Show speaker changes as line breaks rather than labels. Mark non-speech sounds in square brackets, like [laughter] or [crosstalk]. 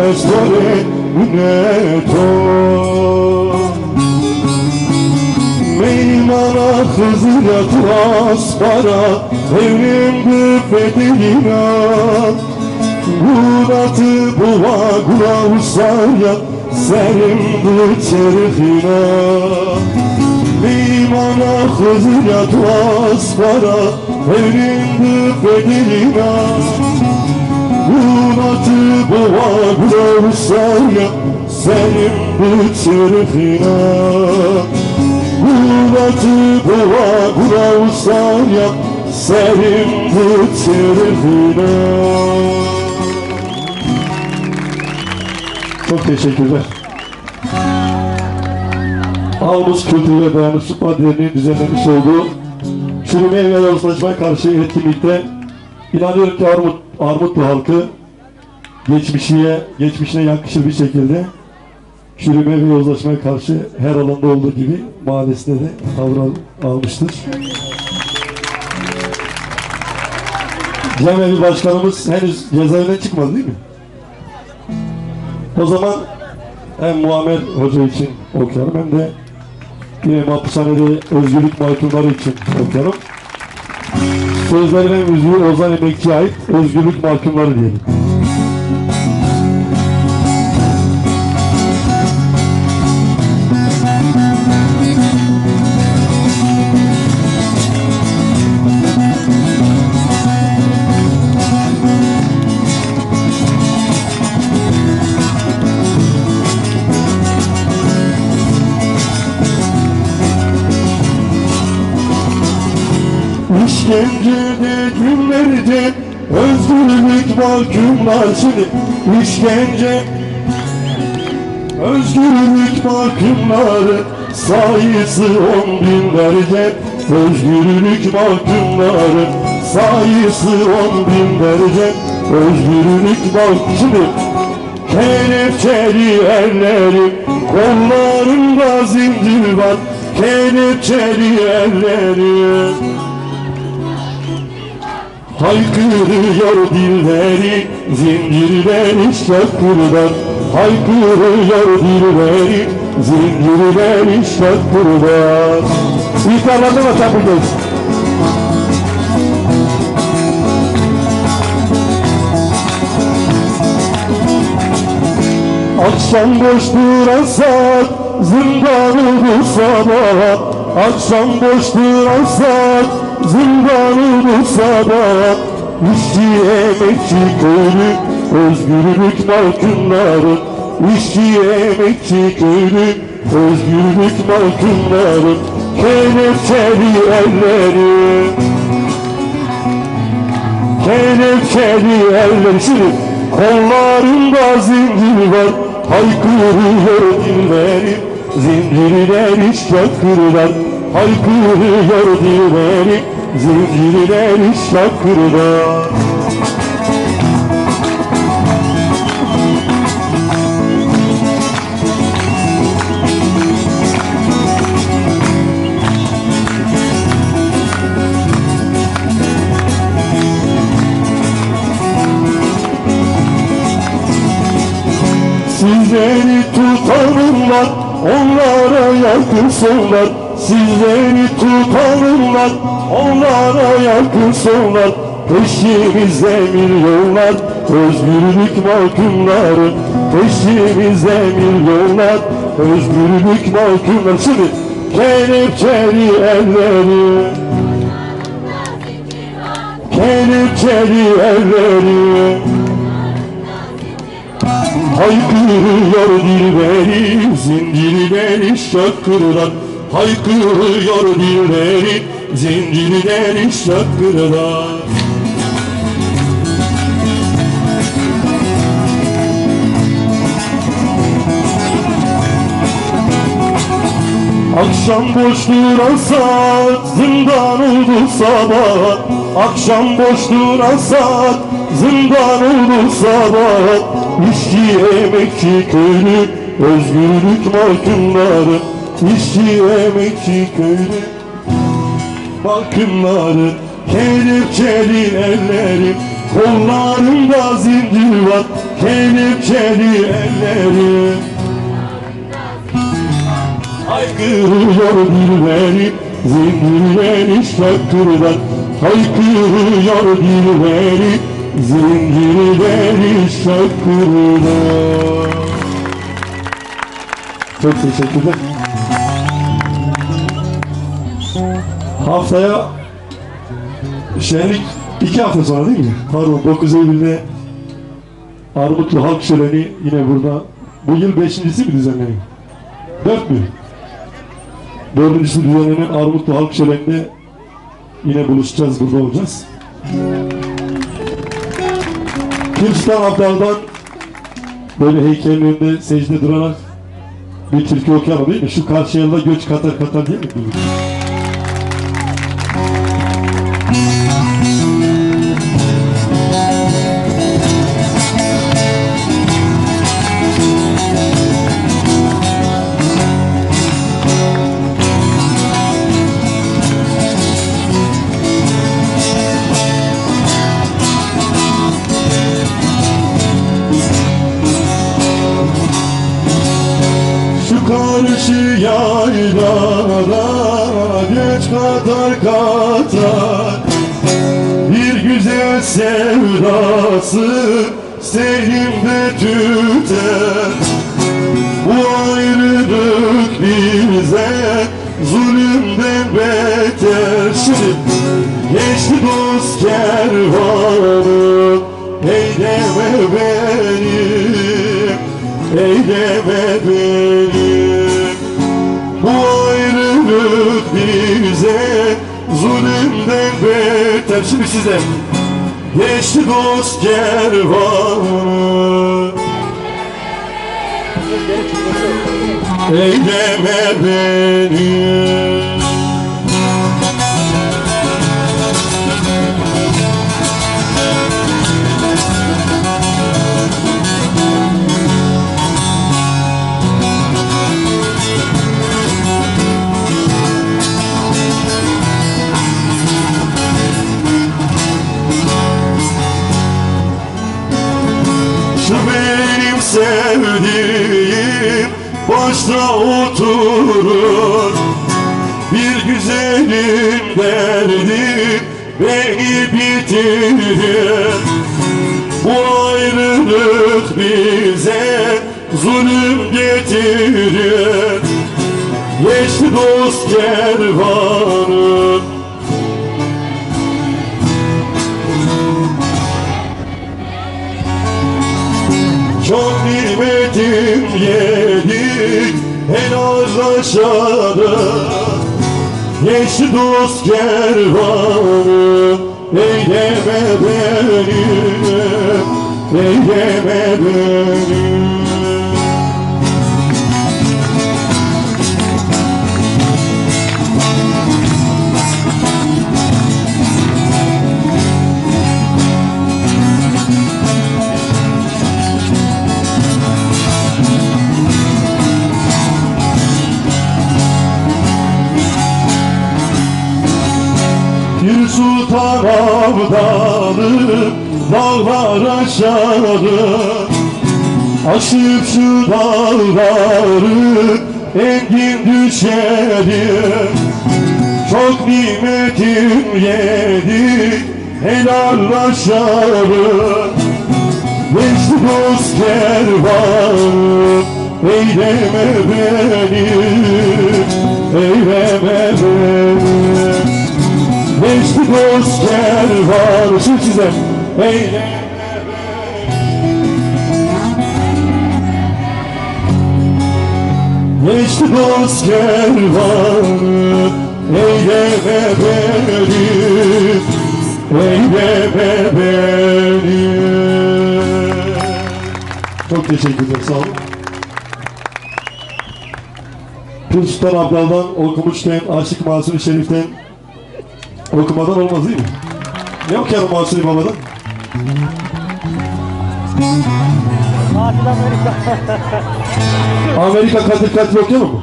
Estore neto Meymana Hızır yatmaz para Evrim büfedina Muratı buva gura usaya Serim bıçerhina Meymana Hızır yatmaz para Evrim büfedina Muratı buva gura usaya Serim bıçerhina Muratı buva gura usaya Serim bıçerhina Çok teşekkürler. Ağımız Kültür ve Dayanışma Derneği'nin düzenlemiş olduğu çürümeye ve yozlaşmaya karşı etkinlikte inanıyorum ki Armut, Armutlu halkı geçmişine, geçmişine yakışır bir şekilde çürüme ve yozlaşmaya karşı her alanda olduğu gibi mahallesinde de tavır al- almıştır. Cemevi Başkanımız henüz cezaevinden çıkmadı değil mi? O zaman hem Muammer Hoca için okuyalım hem de yine hapishanede özgürlük mahkumları için okuyalım. Sözleri müziği Ozan Emekçi'ye ait özgürlük mahkumları diyelim. İşkencede günlerce özgürlük mahkumlar şimdi. İşkence özgürlük mahkumları sayısı on binlerce özgürlük mahkumları sayısı on binlerce özgürlük mahkum şimdi. Kelepçeli ellerim kollarımda zincir var. Kelepçeli ellerim Haykırıyor dilleri zincirleri şakırdan Haykırıyor dilleri zincirleri şakırdan İlk mı tapacağız? Akşam boş durarsak zindan olur sabah Akşam boş durarsak zindan olur sabah İşçi emekçi köylü özgürlük mahkumları. İşçi emekçi köylü özgürlük mahkumları. Kelepçeli elleri. Kelepçeli elleri. Şimdi kollarında zincir var Haykırıyor dilleri Zincirleri şakırlar Haykırıyor dilleri. Zincirleri şakırlar Sizleri tutanım var, onlara yakınsınlar. Sizleri tutanım var, onlara yakınsınlar. Peşimizde milyonlar, özgürlük mahkumları. Peşimizde milyonlar, özgürlük mahkumları. Şimdi kelepçeli elleri, kelepçeli elleri. Haykırıyor dilleri, zincirleri şakırlar. Haykırıyor dilleri, zincirleri şakırlar. Akşam boşluğuna saat zindan oldu sabah Akşam boşluğuna saat zindan oldu sabah İşçi emekçi köylü özgürlük mahkumları. İşçi emekçi köylü mahkumları. Kelepçeli ellerim Kollarımda zincir var. Kelepçeli ellerim Haykırıyor dilleri Zincirleri şakırdan Haykırıyor dilleri Zincirleri şakırdan Çok teşekkürler. Haftaya şenlik iki hafta sonra değil mi? Pardon 9 Eylül'de Armutlu Halk Şöleni yine burada. Bu yıl beşincisi mi düzenleniyor? Dört mü? Dördüncüsü düzenlenen Armutlu Halk Şöleni'nde yine buluşacağız, burada olacağız. Kürtistan Abdal'dan böyle heykelin önünde secde durarak bir türkü okuyalım değil mi? Şu karşı yılda göç katar katar değil mi? Karşı yaylada göç katar katar Bir güzel sevdası selimde tüter Bu ayrılık bize zulümden beter. Şimdi geçti dost kervanı zulümden beter Şimdi size. Geçti dost kervanı Eyleme beni sevdiğim başta oturur. Bir güzelim derdi beni bitirir Bu ayrılık bize zulüm getirir. Geçti dost kervanı Çok nimetim yedik helallaşarak Geçti dost kervanı Eyleme beni Eyleme beni Abdalım dağlar aşağı Aşıp şu dağları engin düşerim Çok nimetim yedik helallaşalım Geçti dost kervanı Eyleme beni. Eyleme size beni Geçti dost kervanı Eyleme beni. Eyleme beni. Çok teşekkürler sağ olun. Pir Sultan Abdal'dan okumuşken Aşık Masum Şerif'ten okumadan olmaz değil mi? Ne okuyalım Masum Baba'dan?
Tatil Amerika. [laughs]
Amerika Kadir Kadir okuyalım mı?